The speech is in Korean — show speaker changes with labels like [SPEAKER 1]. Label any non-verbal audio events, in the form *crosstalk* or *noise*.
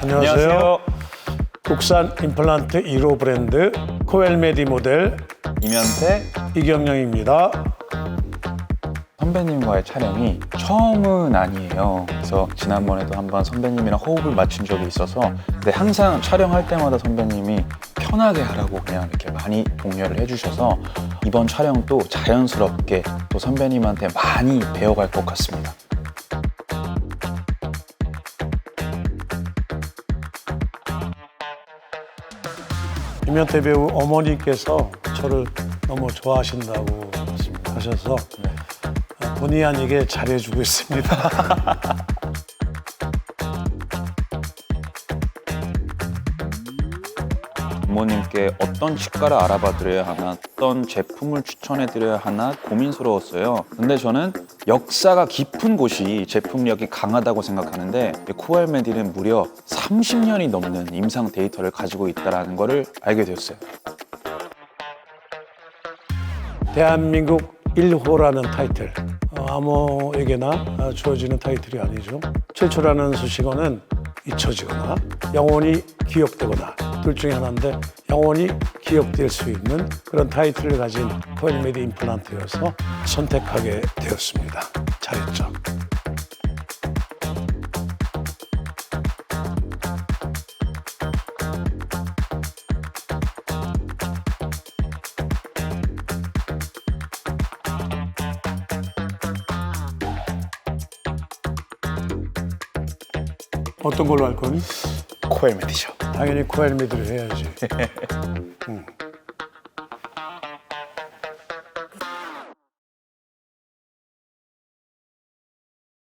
[SPEAKER 1] 안녕하세요. 국산 임플란트 1호 브랜드 코엘메디 모델
[SPEAKER 2] 이면태
[SPEAKER 1] 이경영입니다.
[SPEAKER 2] 선배님과의 촬영이 처음은 아니에요. 그래서 지난번에도 한번 선배님이랑 호흡을 맞춘 적이 있어서 근데 항상 촬영할 때마다 선배님이 편하게 하라고 그냥 이렇게 많이 독려를 해주셔서 이번 촬영도 자연스럽게 또 선배님한테 많이 배워갈 것 같습니다.
[SPEAKER 1] 이면태 배우 어머니께서 저를 너무 좋아하신다고 하셔서 본의 아니게 잘해주고 있습니다. *laughs*
[SPEAKER 2] 부모님께 어떤 치과를 알아봐 드려야 하나, 어떤 제품을 추천해 드려야 하나 고민스러웠어요. 근데 저는 역사가 깊은 곳이 제품력이 강하다고 생각하는데 코알메디는 무려 30년이 넘는 임상 데이터를 가지고 있다는 것을 알게 되었어요.
[SPEAKER 1] 대한민국 1호라는 타이틀 어, 아무에게나 아, 주어지는 타이틀이 아니죠. 최초라는 수식어는 잊혀지거나 영원히 기억되거나 둘 중에 하나인데 영원히 기억될 수 있는 그런 타이틀을 가진 코엘메디 임플란트여서 선택하게 되었습니다. 어떤 걸로 할 거니?
[SPEAKER 2] 코알메디죠.
[SPEAKER 1] 당연히 코엘메디를 해야지. 응. *laughs*